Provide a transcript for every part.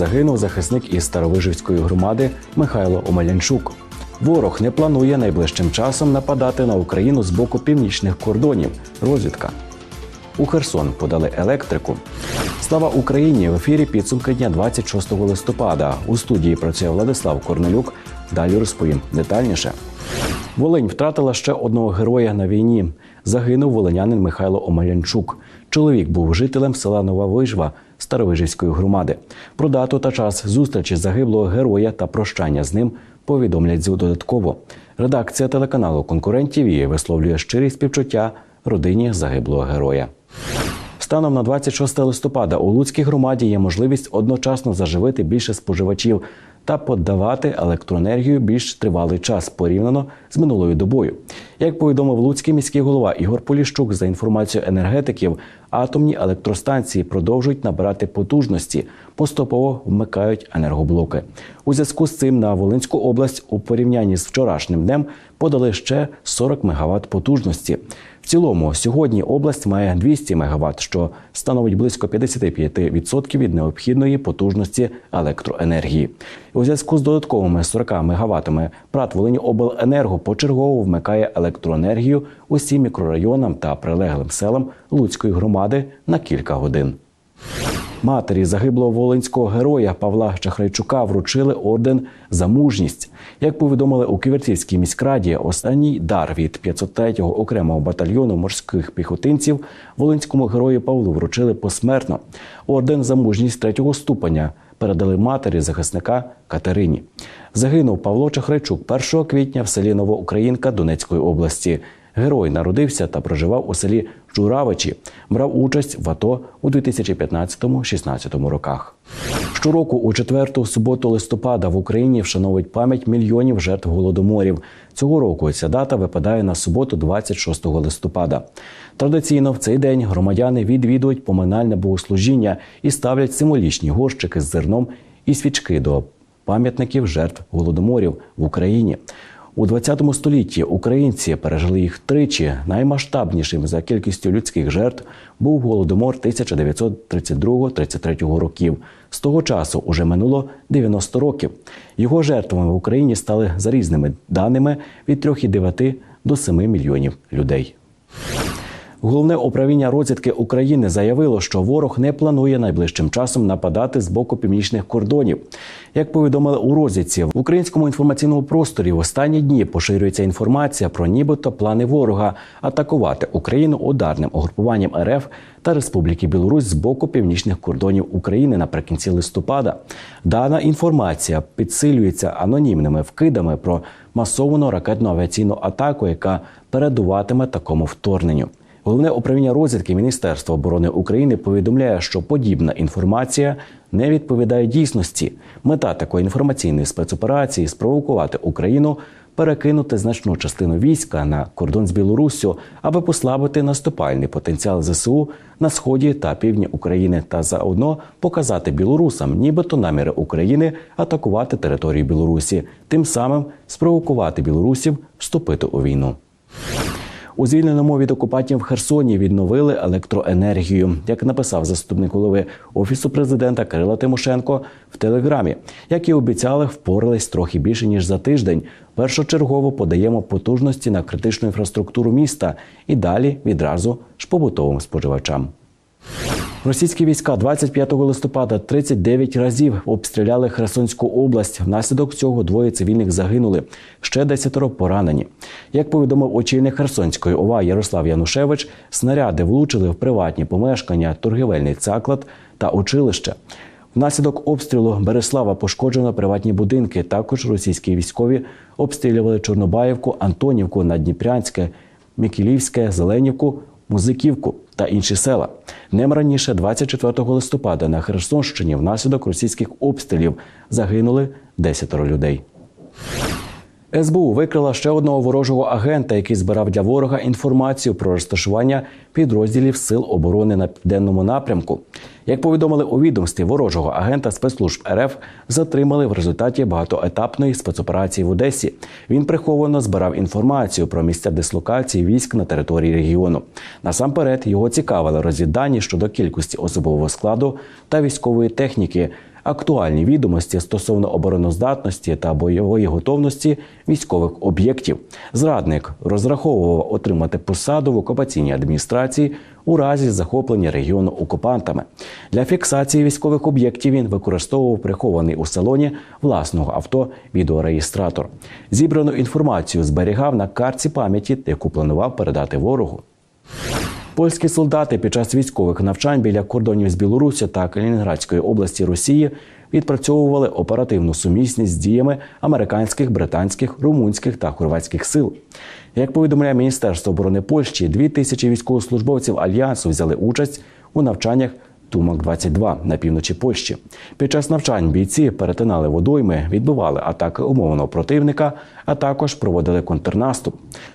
Загинув захисник із Старовижівської громади Михайло Омелянчук. Ворог не планує найближчим часом нападати на Україну з боку північних кордонів. Розвідка. У Херсон подали електрику. Слава Україні! В ефірі підсумки дня 26 листопада. У студії працює Владислав Корнелюк. Далі розповім детальніше. Волинь втратила ще одного героя на війні. Загинув волинянин Михайло Омелянчук. Чоловік був жителем села Нова Вижва Старовижівської громади. Про дату та час зустрічі загиблого героя та прощання з ним повідомлять додатково. Редакція телеканалу Конкурентів і висловлює щирі співчуття родині загиблого героя. Станом на 26 листопада у Луцькій громаді є можливість одночасно заживити більше споживачів та подавати електроенергію більш тривалий час порівняно з минулою добою. Як повідомив Луцький міський голова Ігор Поліщук, за інформацією енергетиків, атомні електростанції продовжують набирати потужності, поступово вмикають енергоблоки. У зв'язку з цим на Волинську область у порівнянні з вчорашнім днем подали ще 40 МВт потужності. В цілому сьогодні область має 200 МВт, що становить близько 55% від необхідної потужності електроенергії. Зв'язку з додатковими 40 МВт ПРАТ Волиньобленерго почергово вмикає електроенергію усім мікрорайонам та прилеглим селам Луцької громади на кілька годин. Матері загиблого волинського героя Павла Чахрайчука вручили орден за мужність. Як повідомили у Ківерцівській міськраді, останній дар від 503-го окремого батальйону морських піхотинців волинському герою Павлу вручили посмертно. Орден за мужність третього ступеня передали матері захисника Катерині. Загинув Павло Чахрайчук 1 квітня в селі Новоукраїнка Донецької області. Герой народився та проживав у селі Журавичі. Брав участь в АТО у 2015-16 роках. Щороку у четверту суботу листопада в Україні вшановують пам'ять мільйонів жертв голодоморів. Цього року ця дата випадає на суботу, 26 листопада. Традиційно в цей день громадяни відвідують поминальне богослужіння і ставлять символічні горщики з зерном і свічки до пам'ятників жертв голодоморів в Україні. У 20 столітті українці пережили їх тричі. Наймасштабнішим за кількістю людських жертв був голодомор 1932-33 років. З того часу уже минуло 90 років. Його жертвами в Україні стали за різними даними від 3,9 до 7 мільйонів людей. Головне управління розвідки України заявило, що ворог не планує найближчим часом нападати з боку північних кордонів. Як повідомили у розвідці, в українському інформаційному просторі в останні дні поширюється інформація про нібито плани ворога атакувати Україну ударним угрупуванням РФ та Республіки Білорусь з боку північних кордонів України наприкінці листопада. Дана інформація підсилюється анонімними вкидами про масовану ракетну авіаційну атаку, яка передуватиме такому вторгненню. Головне управління розвідки Міністерства оборони України повідомляє, що подібна інформація не відповідає дійсності. Мета такої інформаційної спецоперації спровокувати Україну перекинути значну частину війська на кордон з Білоруссю, аби послабити наступальний потенціал ЗСУ на сході та півдні України, та заодно показати білорусам, нібито наміри України атакувати територію Білорусі, тим самим спровокувати білорусів вступити у війну. У звільненому від окупантів в Херсоні відновили електроенергію, як написав заступник голови офісу президента Кирила Тимошенко в телеграмі. Як і обіцяли, впорались трохи більше ніж за тиждень. Першочергово подаємо потужності на критичну інфраструктуру міста і далі відразу ж побутовим споживачам. Російські війська 25 листопада 39 разів обстріляли Херсонську область. Внаслідок цього двоє цивільних загинули. Ще десятеро поранені. Як повідомив очільник Херсонської ОВА Ярослав Янушевич, снаряди влучили в приватні помешкання, торгівельний заклад та училище. Внаслідок обстрілу Береслава пошкоджено приватні будинки. Також російські військові обстрілювали Чорнобаївку, Антонівку, Надніпрянське, Мікілівське, Зеленівку, Музиківку та інші села. Днем раніше, 24 листопада, на Херсонщині внаслідок російських обстрілів загинули 10 людей. СБУ викрила ще одного ворожого агента, який збирав для ворога інформацію про розташування підрозділів сил оборони на південному напрямку. Як повідомили у відомстві ворожого агента спецслужб РФ затримали в результаті багатоетапної спецоперації в Одесі. Він приховано збирав інформацію про місця дислокації військ на території регіону. Насамперед його цікавили розвіддані щодо кількості особового складу та військової техніки, Актуальні відомості стосовно обороноздатності та бойової готовності військових об'єктів. Зрадник розраховував отримати посаду в окупаційній адміністрації у разі захоплення регіону окупантами. Для фіксації військових об'єктів він використовував прихований у салоні власного авто відеореєстратор. Зібрану інформацію зберігав на картці пам'яті, яку планував передати ворогу. Польські солдати під час військових навчань біля кордонів з Білорусі та Калінінградської області Росії відпрацьовували оперативну сумісність з діями американських, британських, румунських та хорватських сил. Як повідомляє Міністерство оборони Польщі, дві тисячі військовослужбовців альянсу взяли участь у навчаннях Тумак 22 на півночі Польщі. Під час навчань бійці перетинали водойми, відбивали атаки умовного противника, а також проводили контрнаступ.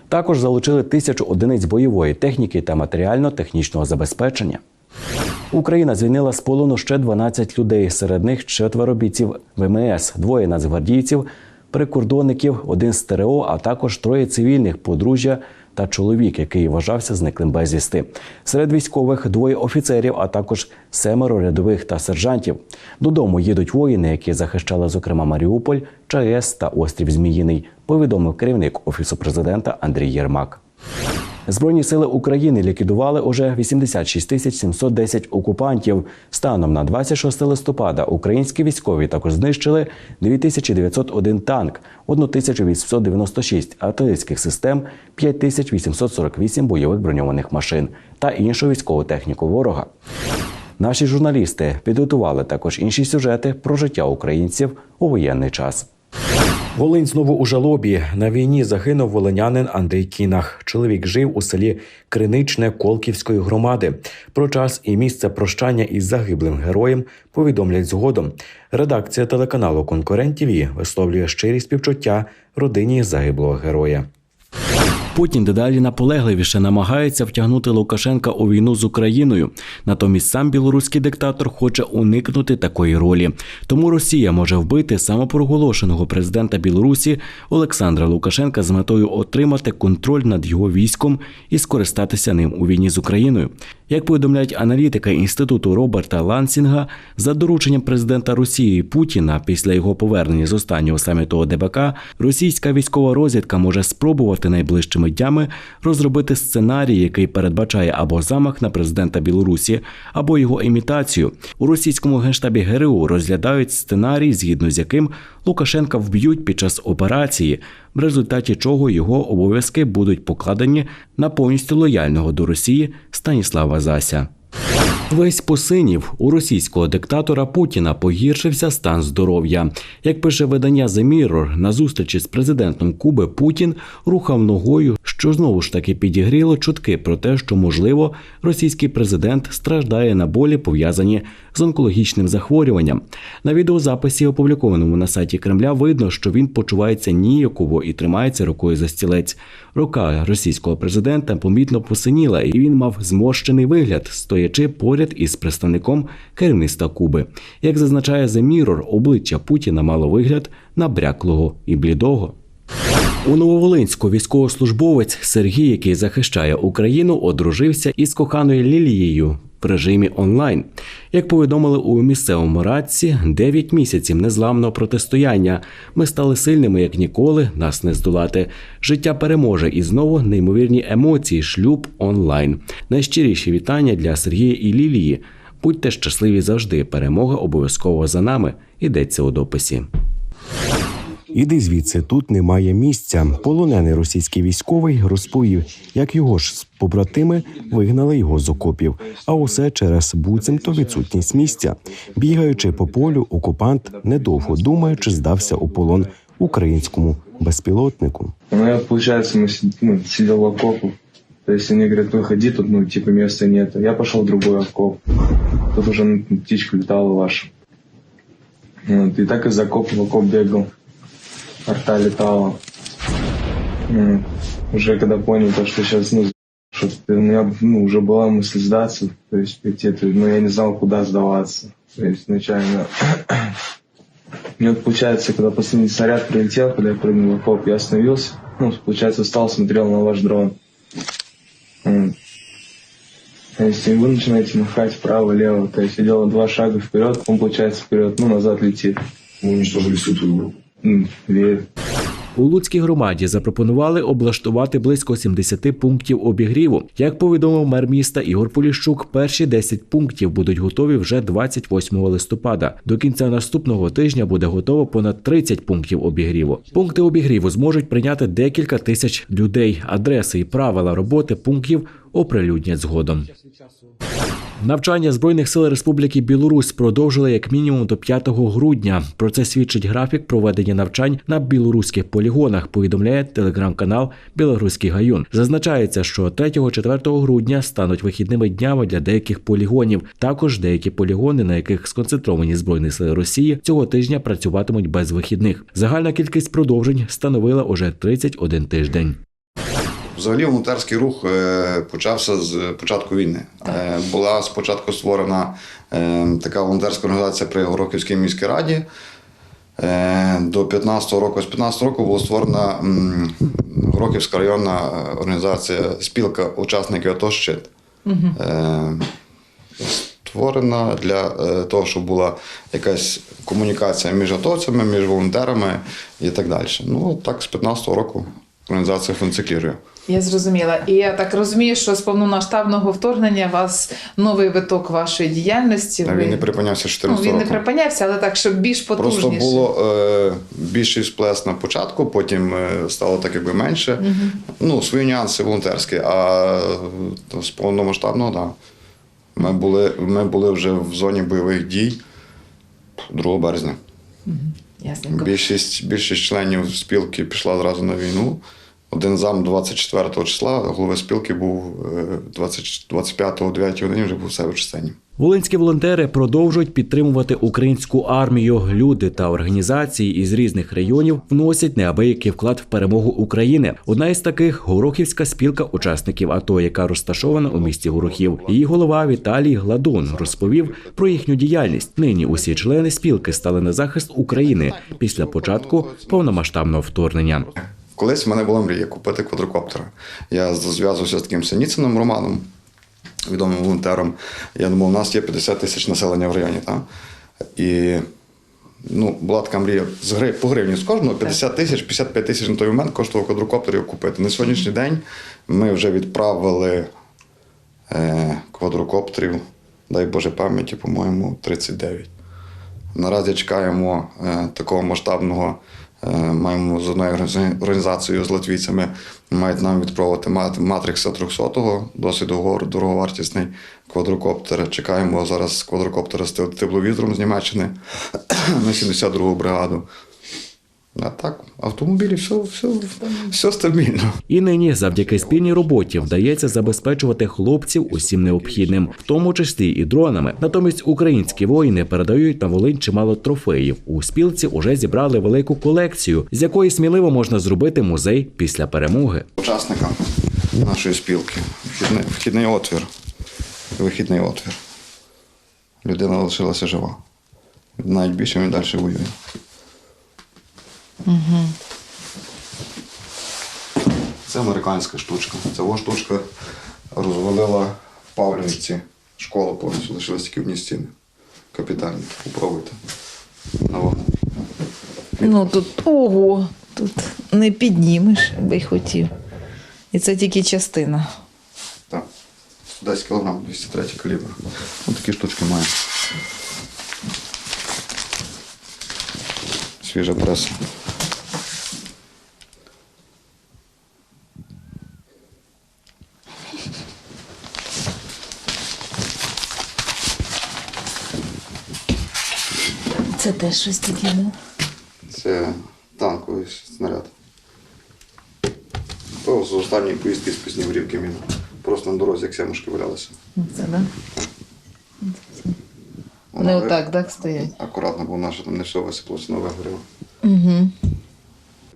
Також залучили тисячу одиниць бойової техніки та матеріально-технічного забезпечення. Україна звільнила з полону ще 12 людей. Серед них четверо бійців ВМС, двоє нацгвардійців, прикордонників, один з ТРО, а також троє цивільних подружжя та чоловік, який вважався зниклим безвісти. Серед військових двоє офіцерів, а також семеро рядових та сержантів. Додому їдуть воїни, які захищали, зокрема, Маріуполь, ЧАЕС та острів Зміїний. Повідомив керівник офісу президента Андрій Єрмак. Збройні сили України ліквідували уже 86 тисяч 710 окупантів. Станом на 26 листопада українські військові також знищили 2901 танк, 1896 артилерійських систем, 5848 бойових броньованих машин та іншу військову техніку ворога. Наші журналісти підготували також інші сюжети про життя українців у воєнний час. Волинь знову у жалобі. На війні загинув волинянин Андрій Кінах. Чоловік жив у селі Криничне Колківської громади. Про час і місце прощання із загиблим героєм повідомлять згодом. Редакція телеканалу Конкурент ТВ висловлює щирі співчуття родині загиблого героя. Путін дедалі наполегливіше намагається втягнути Лукашенка у війну з Україною. Натомість сам білоруський диктатор хоче уникнути такої ролі. Тому Росія може вбити самопроголошеного президента Білорусі Олександра Лукашенка з метою отримати контроль над його військом і скористатися ним у війні з Україною. Як повідомляють аналітики інституту Роберта Лансінга, за дорученням президента Росії Путіна після його повернення з останнього саміту ОДБК, російська військова розвідка може спробувати найближчими днями розробити сценарій, який передбачає або замах на президента Білорусі, або його імітацію. У російському генштабі ГРУ розглядають сценарій, згідно з яким Лукашенка вб'ють під час операції, в результаті чого його обов'язки будуть покладені на повністю лояльного до Росії Станіслава Зася. Весь посинів у російського диктатора Путіна погіршився стан здоров'я. Як пише видання The Mirror, на зустрічі з президентом Куби Путін рухав ногою, що знову ж таки підігріло чутки про те, що можливо російський президент страждає на болі, пов'язані з онкологічним захворюванням. На відеозаписі, опублікованому на сайті Кремля, видно, що він почувається ніяково і тримається рукою за стілець. Рука російського президента помітно посиніла, і він мав зморщений вигляд, стоячи поряд із представником керівництва Куби. Як зазначає The Mirror, обличчя Путіна мало вигляд набряклого і блідого. У Нововолинську військовослужбовець Сергій, який захищає Україну, одружився із коханою Лілією в режимі онлайн. Як повідомили у місцевому радці, 9 місяців незламного протистояння. Ми стали сильними як ніколи, нас не здолати. Життя переможе і знову неймовірні емоції, шлюб онлайн. Найщиріші вітання для Сергія і Лілії. Будьте щасливі завжди. Перемога обов'язково за нами. Йдеться у дописі. Іди звідси, тут немає місця. Полонений російський військовий розповів, як його ж побратими вигнали його з окопів. А усе через буцімто відсутність місця. Бігаючи по полю, окупант, недовго думаючи, здався у полон українському безпілотнику. Ну, мы си- ну, сидел в окопу. То есть они говорят, выходи, тут, ну, типа, места нет. Я пошел в другой окоп. Тут уже ну, птичка летала ваша. Вот, и так из окопа в окоп бегал. Арта летала. Уже когда понял, то, что сейчас, ну, что у меня ну, уже была мысль сдаться, то есть пойти, то- но я не знал, куда сдаваться. То есть изначально мне вот, получается, когда последний снаряд прилетел, когда я прыгнул в окоп, я остановился, ну, получается, встал, смотрел на ваш дрон. А если вы начинаете махать вправо-лево, то есть я делаю два шага вперед, он получается вперед, ну назад летит. Мы уничтожили всю твою группу. У Луцькій громаді запропонували облаштувати близько 70 пунктів обігріву. Як повідомив мер міста Ігор Поліщук, перші 10 пунктів будуть готові вже 28 листопада. До кінця наступного тижня буде готово понад 30 пунктів обігріву. Пункти обігріву зможуть прийняти декілька тисяч людей. Адреси і правила роботи пунктів оприлюднять згодом. Навчання збройних сил Республіки Білорусь продовжили як мінімум до 5 грудня. Про це свідчить графік проведення навчань на білоруських полігонах. Повідомляє телеграм-канал Білоруський гаюн. Зазначається, що 3-4 грудня стануть вихідними днями для деяких полігонів. Також деякі полігони, на яких сконцентровані збройні сили Росії, цього тижня працюватимуть без вихідних. Загальна кількість продовжень становила уже 31 тиждень. Взагалі волонтерський рух е, почався з початку війни. Е, Була спочатку створена е, така волонтерська організація при Горохівській міській раді. До 15-го року, з 15-го року була створена Горохівська районна організація спілка учасників АТО «Щит». Створена для того, щоб була якась комунікація між атовцями, між волонтерами і так далі. Ну, так з 15-го року організація функціонує. Я зрозуміла. І я так розумію, що з повномасштабного вторгнення у вас новий виток вашої діяльності. Ви- Він не припинявся ну, 14 він не припинявся, але так, щоб більш потужніше. Просто було е, більший сплес на початку, потім е, стало так якби менше. Ну, свої нюанси волонтерські, а е, з повномасштабного, так. Да. Ми були, ми були вже в зоні бойових дій 2 березня. Ясненько. Більшість, більшість членів спілки пішла зразу на війну. Один зам 24 числа, голови спілки був е, 20, 25 о 9 годині вже був себе в. Волинські волонтери продовжують підтримувати українську армію. Люди та організації із різних районів вносять неабиякий вклад в перемогу України. Одна із таких Горохівська спілка учасників АТО, яка розташована у місті Горохів. Її голова Віталій Гладун розповів про їхню діяльність. Нині усі члени спілки стали на захист України після початку повномасштабного вторгнення. Колись в мене була мрія купити квадрокоптер. Я зв'язувався з таким Синіцином Романом, відомим волонтером. Я думав, у нас є 50 тисяч населення в районі. Так? І ну, була така мрія з гри, по гривні з кожного 50 тисяч, 55 тисяч на той момент коштував квадрокоптер його купити. На сьогоднішній день ми вже відправили е, квадрокоптерів, дай Боже пам'яті, по-моєму, 39. Наразі чекаємо е, такого масштабного. Е, маємо з одною організа- організацією з латвійцями, мають нам відправити матрикса 300-го, досить дороговартісний квадрокоптер. Чекаємо зараз квадрокоптера з тепловізором з Німеччини на 72-го бригаду. А так, автомобілі, все, все, все стабільно. І нині, завдяки спільній роботі, вдається забезпечувати хлопців усім необхідним, в тому числі і дронами. Натомість українські воїни передають на Волинь чимало трофеїв. У спілці уже зібрали велику колекцію, з якої сміливо можна зробити музей після перемоги. Учасникам нашої спілки. Вхідний, вхідний отвір. Вихідний отвір. Людина лишилася жива. Навіть більше він далі воює. Це американська штучка. Ця штучка розвалила в Павлівці школу повністю, лишились тільки одні стіни. Капітальні. Попробуйте. На вагу. Ну тут ого, тут не піднімеш, би й хотів. І це тільки частина. Так. 10 кг, 203 калібр. Ось такі штучки має. Свіжа преса. Це теж щось таке, ну? Це танковий снаряд. То з останньої поїздки з Пісніврівки він просто на дорозі, як сямушки валялися. Це, да? Вони отак, так, стоять. Акуратно, бо наша там не все висипалося, нове горіло. Угу.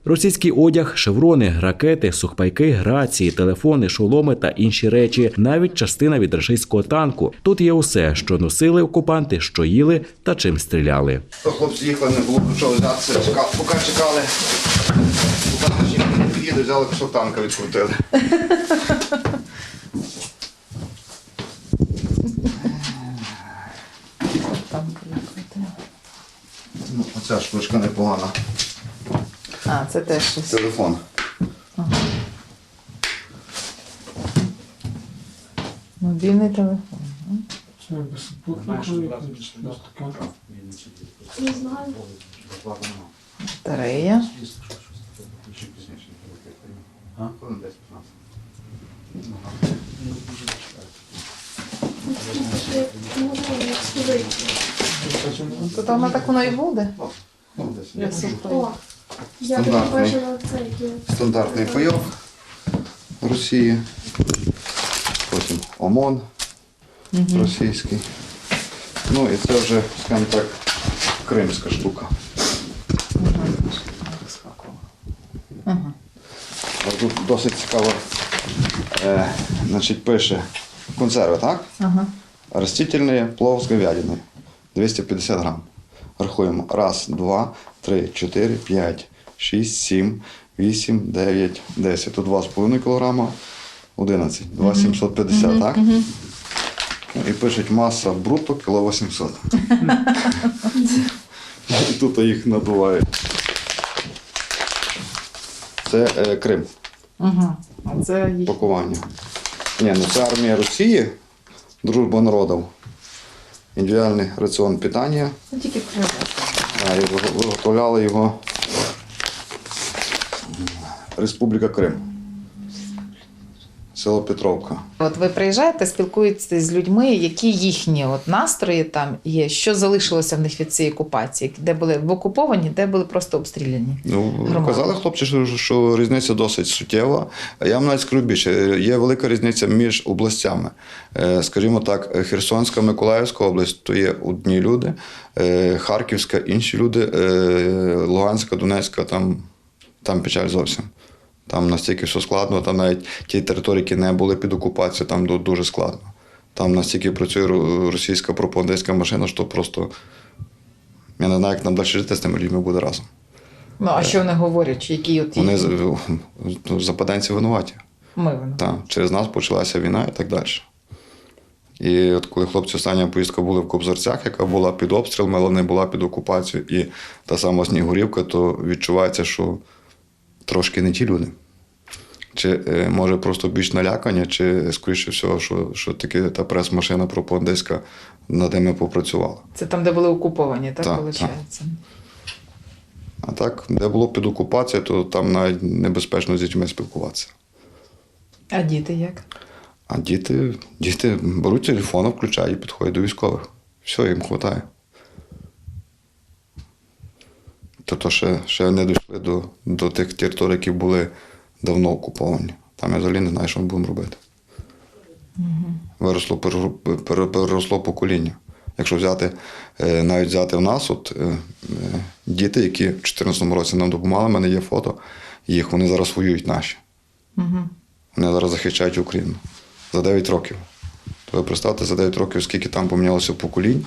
Російський одяг, шеврони, ракети, сухпайки, грації, телефони, шоломи та інші речі, навіть частина від рашистського танку. Тут є усе, що носили окупанти, що їли та чим стріляли. Хлопці їхали, не було до чого взятися, поки чекали. Їду, взяли кусок танка, відкрутили. Ну, Оця штучка непогана. А, це теж щось. Телефон. Мобільний телефон. Не знаю. Батарея. Можна сюди. Ну, То там так воно і буде. Ну. О, Стандартний. Стандартний пайок Росії. Потім ОМОН російський. Ну і це вже, скажімо так, кримська штука. Ага. Тут досить цікаво. Е, значить, пише консерви, так? Ага. Растительные плов з говядиною. 250 грам. Рахуємо. Раз, два, три, чотири, п'ять, шість, сім, вісім, дев'ять, десять. Тут 2,5 кг, 11. 2,750, так? І пишуть маса бруто кіло 800. І тут їх надувають. Це е, Крим, Ага. А це їх. пакування. Ні, ну це армія Росії, дружба народів. Індивідуальний раціон питання. Ну, тільки виг- виготовляла його Республіка Крим. Село Петровка. От ви приїжджаєте, спілкуєтеся з людьми, які їхні от настрої там є, що залишилося в них від цієї окупації, де були в окуповані, де були просто обстріляні. Ну, казали хлопці, що, що різниця досить суттєва. Я вам навіть скажу більше, є велика різниця між областями. Е, Скажімо так, Херсонська, Миколаївська область то є одні люди, е, Харківська інші люди, е, Луганська, Донецька, там, там печаль зовсім. Там настільки все складно, там навіть ті території, які не були під окупацією, там дуже складно. Там настільки працює російська пропагандистська машина, що просто я не знаю, як нам далі жити з тими людьми буде разом. Ну а що вони говорять? Які от Вони ну, западенці винуваті. ми вони? Так, через нас почалася війна і так далі. І от коли хлопці остання поїздка були в Кобзарцях, яка була під обстрілами, але не була під окупацією, і та сама Снігурівка, то відчувається, що трошки не ті люди. Чи е, може просто більш налякані, чи скоріше всього, що, що таки та прес-машина пропагандистська над ними попрацювала. Це там, де були окуповані, так, Так, виходить? А так, де було під окупацією, то там навіть небезпечно з дітьми спілкуватися. А діти як? А діти, діти беруть телефон, включають і підходять до військових. Все, їм вистачає. Тобто ще, ще не дійшли до, до тих територій, які були давно окуповані. Там я взагалі не знаю, що ми будемо робити. Виросло, переру- пере- переросло покоління. Якщо взяти, е, навіть взяти в нас, от е, е, діти, які в 2014 році нам допомагали, в мене є фото їх, вони зараз воюють наші. Угу. Вони зараз захищають Україну за 9 років. То ви представте, за 9 років, скільки там помінялося поколінь,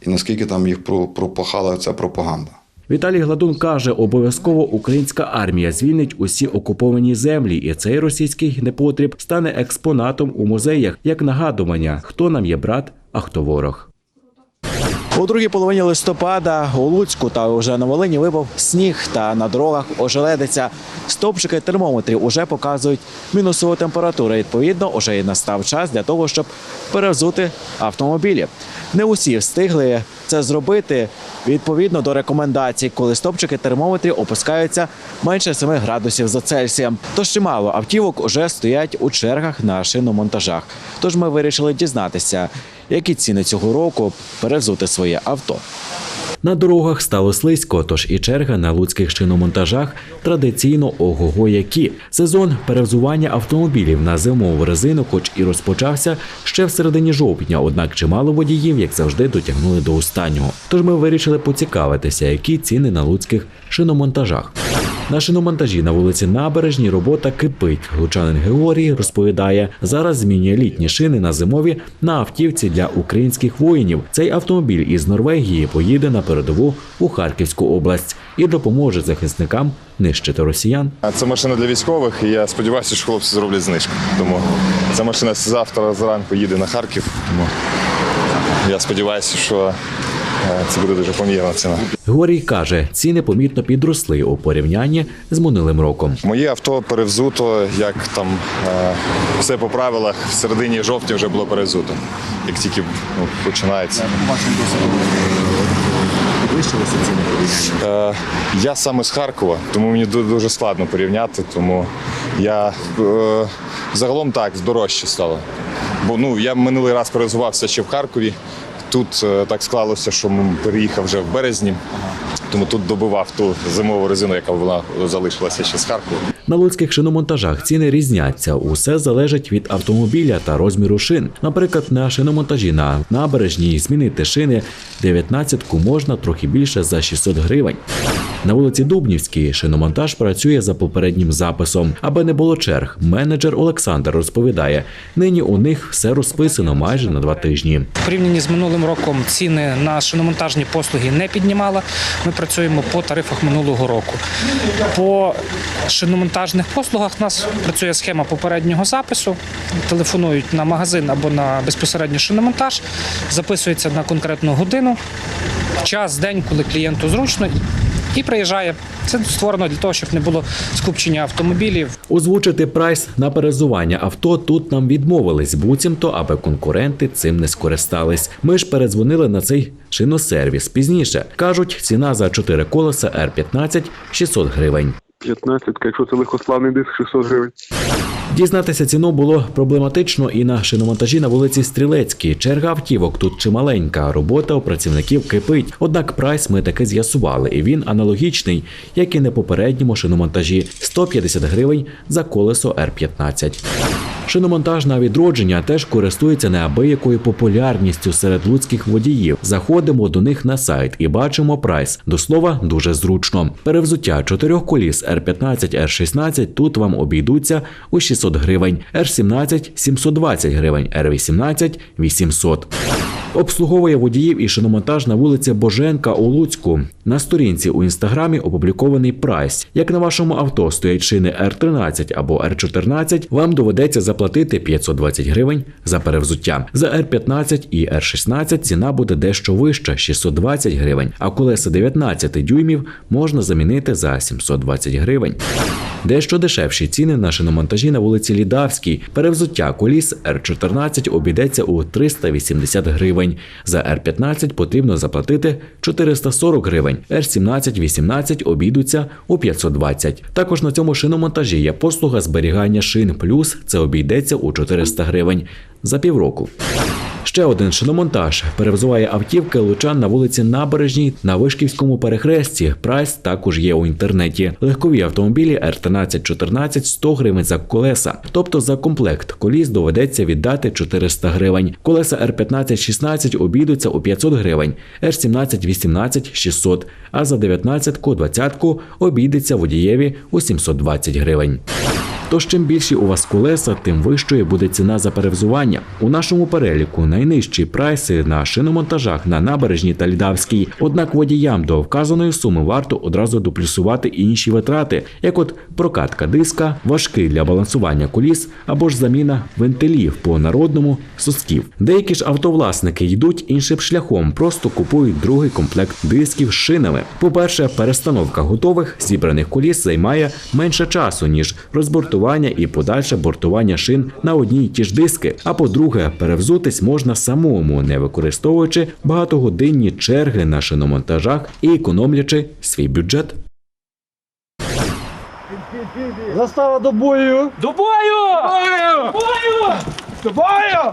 і наскільки там їх пропахала ця пропаганда. Віталій Гладун каже, обов'язково українська армія звільнить усі окуповані землі, і цей російський непотріб стане експонатом у музеях як нагадування, хто нам є брат, а хто ворог. У другій половині листопада у Луцьку та уже на Волині випав сніг та на дорогах ожеледиться. Стопчики термометрів уже показують мінусову температуру. Відповідно, уже і настав час для того, щоб перевзути автомобілі. Не усі встигли це зробити відповідно до рекомендацій, коли стопчики термометрів опускаються менше 7 градусів за Цельсієм. Тож чимало автівок уже стоять у чергах на шиномонтажах. Тож ми вирішили дізнатися, які ціни цього року перевзути своє авто. На дорогах стало слизько, тож і черга на луцьких шиномонтажах традиційно ого-го які. Сезон перевзування автомобілів на зимову резину, хоч і розпочався ще в середині жовтня, однак чимало водіїв, як завжди, дотягнули до останнього. Тож ми вирішили поцікавитися, які ціни на луцьких шиномонтажах. На шиномонтажі на вулиці Набережній робота кипить. Лучанин Георгій розповідає, зараз змінює літні шини на зимові на автівці для українських воїнів. Цей автомобіль із Норвегії поїде на передову у Харківську область і допоможе захисникам нищити росіян. Це машина для військових, і я сподіваюся, що хлопці зроблять знижку. Тому ця машина завтра зранку їде на Харків. Тому я сподіваюся, що це буде дуже помірна ціна. Горій каже, ціни помітно підросли у порівнянні з минулим роком. Моє авто перевзуто, як там е, все по правилах, в середині жовтня вже було перевзуто. Як тільки ну, починається. Підвищилися ціни Е, я саме з Харкова, тому мені дуже складно порівняти. Тому я е, загалом так дорожче стало. Бо ну я минулий раз перезувався ще в Харкові. Тут е, так склалося, що переїхав вже в березні, тому тут добивав ту зимову резину, яка була залишилася ще з Харкова. На луцьких шиномонтажах ціни різняться. Усе залежить від автомобіля та розміру шин. Наприклад, на шиномонтажі на набережній змінити шини 19-ку можна трохи більше за 600 гривень. На вулиці Дубнівській шиномонтаж працює за попереднім записом. Аби не було черг, менеджер Олександр розповідає: нині у них все розписано майже на два тижні. В порівнянні з минулим роком ціни на шиномонтажні послуги не піднімала. Ми працюємо по тарифах минулого року. По шиномонтажних послугах у нас працює схема попереднього запису. Телефонують на магазин або на безпосередньо шиномонтаж, записується на конкретну годину, час, день, коли клієнту зручно. І приїжджає. Це створено для того, щоб не було скупчення автомобілів. Озвучити прайс на перезування авто тут нам відмовились, буцімто, аби конкуренти цим не скористались. Ми ж передзвонили на цей шиносервіс пізніше. кажуть, ціна за 4 колеса R15 – 600 гривень. 15, якщо це легкосплавний диск, 600 гривень. Дізнатися ціну було проблематично і на шиномонтажі на вулиці Стрілецькій. Черга автівок тут чималенька. Робота у працівників кипить. Однак прайс ми таки з'ясували, і він аналогічний, як і на попередньому шиномонтажі 150 гривень за колесо R15. Шиномонтаж на відродження теж користується неабиякою популярністю серед луцьких водіїв. Заходимо до них на сайт і бачимо прайс. До слова, дуже зручно. Перевзуття чотирьох коліс R15, R16 тут вам обійдуться у 600 гривень, R17 – 720 гривень, R18 – 800. Обслуговує водіїв і шиномонтаж на вулиці Боженка у Луцьку. На сторінці у інстаграмі опублікований прайс. Як на вашому авто стоять шини R13 або R14, вам доведеться заплатити 520 гривень за перевзуття. За R15 і R16 ціна буде дещо вища 620 гривень, а колеса 19 дюймів можна замінити за 720 гривень. Дещо дешевші ціни на шиномонтажі на вулиці Лідавській. Перевзуття коліс R14 обійдеться у 380 гривень. За R15 потрібно заплатити 440 гривень. R17-18 обійдуться у 520. Також на цьому шиномонтажі є послуга зберігання шин плюс це обійдеться у 400 гривень за півроку. Ще один шиномонтаж перевзуває автівки лучан на вулиці Набережній на Вишківському перехресті. Прайс також є у інтернеті. Легкові автомобілі R13-14 100 гривень за колеса. Тобто за комплект коліс доведеться віддати 400 гривень. Колеса R15-16 обійдуться у 500 гривень, R17-18 – 600, а за 19-ку 20-ку обійдеться водієві у 720 гривень. Тож чим більші у вас колеса, тим вищою буде ціна за перевзування. У нашому переліку найнижчі прайси на шиномонтажах на набережній та Лідавській. Однак водіям до вказаної суми варто одразу доплюсувати інші витрати, як от прокатка диска, важкий для балансування коліс або ж заміна вентилів по народному сосків. Деякі ж автовласники йдуть іншим шляхом, просто купують другий комплект дисків з шинами. По-перше, перестановка готових зібраних коліс займає менше часу ніж розбортування і подальше бортування шин на одні й ті ж диски. А по-друге, перевзутись можна самому, не використовуючи багатогодинні черги на шиномонтажах і економлячи свій бюджет. Застава до бою! До бою! До бою! До бою!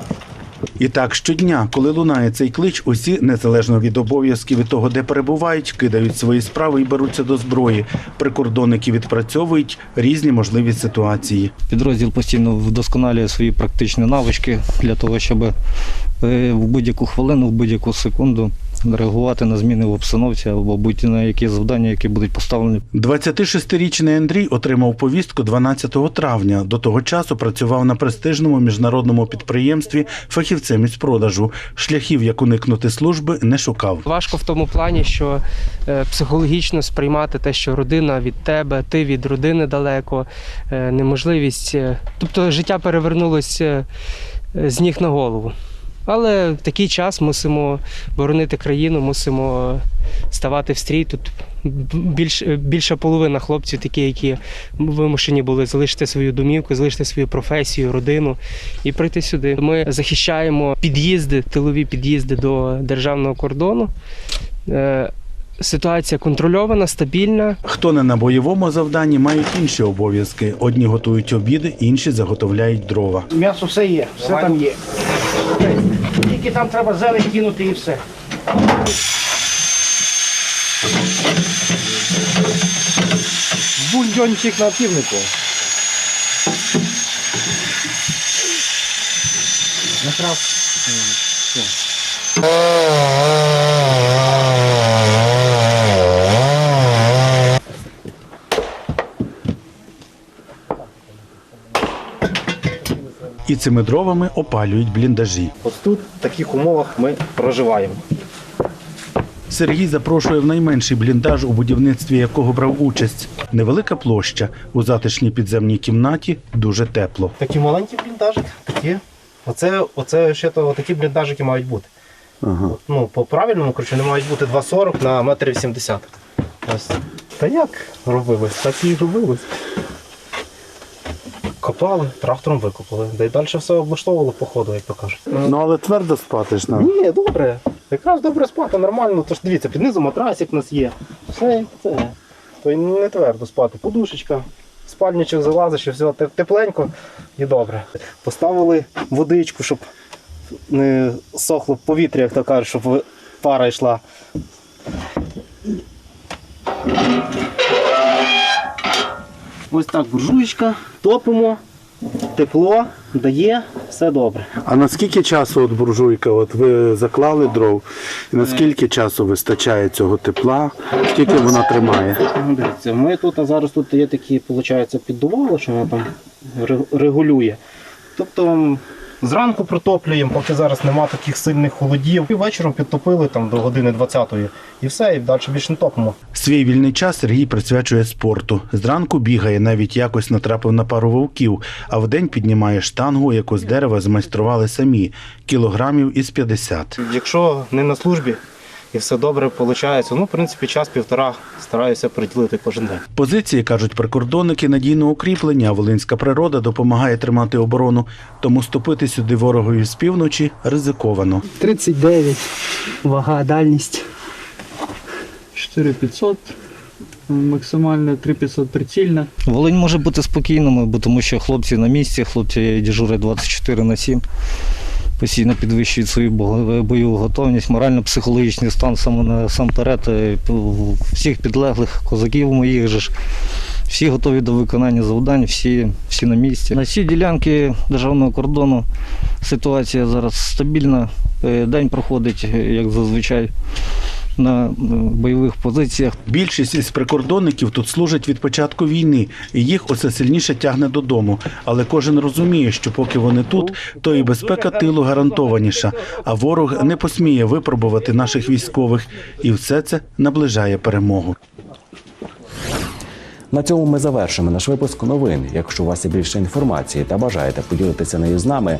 І так щодня, коли лунає цей клич, усі, незалежно від обов'язків і того, де перебувають, кидають свої справи і беруться до зброї. Прикордонники відпрацьовують різні можливі ситуації. Підрозділ постійно вдосконалює свої практичні навички для того, щоб е, в будь-яку хвилину, в будь-яку секунду реагувати на зміни в обстановці або будь на які завдання, які будуть поставлені 26-річний Андрій отримав повістку 12 травня. До того часу працював на престижному міжнародному підприємстві фахівцем із продажу. Шляхів, як уникнути служби, не шукав. Важко в тому плані, що е, психологічно сприймати те, що родина від тебе, ти від родини далеко, е, неможливість. е, Тобто життя перевернулося з ніг на голову. Але в такий час мусимо боронити країну, мусимо ставати в стрій. Тут більш, більша половина хлопців, такі, які вимушені були залишити свою домівку, залишити свою професію, родину і прийти сюди. Ми захищаємо під'їзди, тилові під'їзди до державного кордону. Е, Ситуація контрольована, стабільна. Хто не на бойовому завданні, мають інші обов'язки. Одні готують обіди, інші заготовляють дрова. М'ясо все є, все там є. Тільки там треба зелень кинути і все. Бульйончик на півнику. Натрав І цими дровами опалюють бліндажі. Ось тут в таких умовах ми проживаємо. Сергій запрошує в найменший бліндаж, у будівництві якого брав участь. Невелика площа у затишній підземній кімнаті дуже тепло. Такі маленькі бліндажики, такі. Оце, оце ще то такі бліндажики мають бути. Ага. Ну, по правильному, коротше, вони мають бути 2,40 на 1,80 м. Та як робилось? Так і робилось. Копали, трактором викопали. Да й далі все облаштовували по ходу, як то кажуть. Ну але твердо спати ж Ні, добре. Якраз добре спати, нормально. Тож дивіться, під низом матрасик у нас є. Все це. То й не твердо спати. Подушечка, спальничок залазиш і все тепленько і добре. Поставили водичку, щоб не сохло повітря, як то кажуть, щоб пара йшла. Ось так буржуєчка, топимо, тепло дає, все добре. А наскільки часу от буржуйка? От ви заклали дров? І наскільки часу вистачає цього тепла? Скільки вона тримає? Ну, Дивіться, ми тут, а зараз тут є такі, виходить, піддувало, що воно там регулює. Тобто зранку протоплюємо, поки зараз нема таких сильних холодів. І вечором підтопили там до години 20-ї. І все, і далі більше не топимо. Свій вільний час Сергій присвячує спорту. Зранку бігає, навіть якось натрапив на пару вовків, а вдень піднімає штангу, яку з дерева змайстрували самі, кілограмів із 50. Якщо не на службі і все добре виходить, ну, в принципі, час-півтора стараюся приділити кожен день. Позиції, кажуть прикордонники, надійно укріплені, а волинська природа допомагає тримати оборону. Тому ступити сюди ворогові з півночі ризиковано. 39, вага, дальність. 4500, максимально 3500 прицільна. Волинь може бути спокійними, бо тому що хлопці на місці, хлопці дежурять 24 на 7, постійно підвищують свою бойову готовність, морально-психологічний стан саме насамперед е, всіх підлеглих козаків моїх же ж. Всі готові до виконання завдань, всі, всі на місці. На всі ділянки державного кордону ситуація зараз стабільна. Е, День проходить, е, як зазвичай, на е, бойових позиціях. Більшість із прикордонників тут служать від початку війни, і їх усе сильніше тягне додому. Але кожен розуміє, що поки вони тут, то і безпека тилу гарантованіша, а ворог не посміє випробувати наших військових, і все це наближає перемогу. На цьому ми завершимо наш випуск новин. Якщо у вас є більше інформації та бажаєте поділитися нею з нами,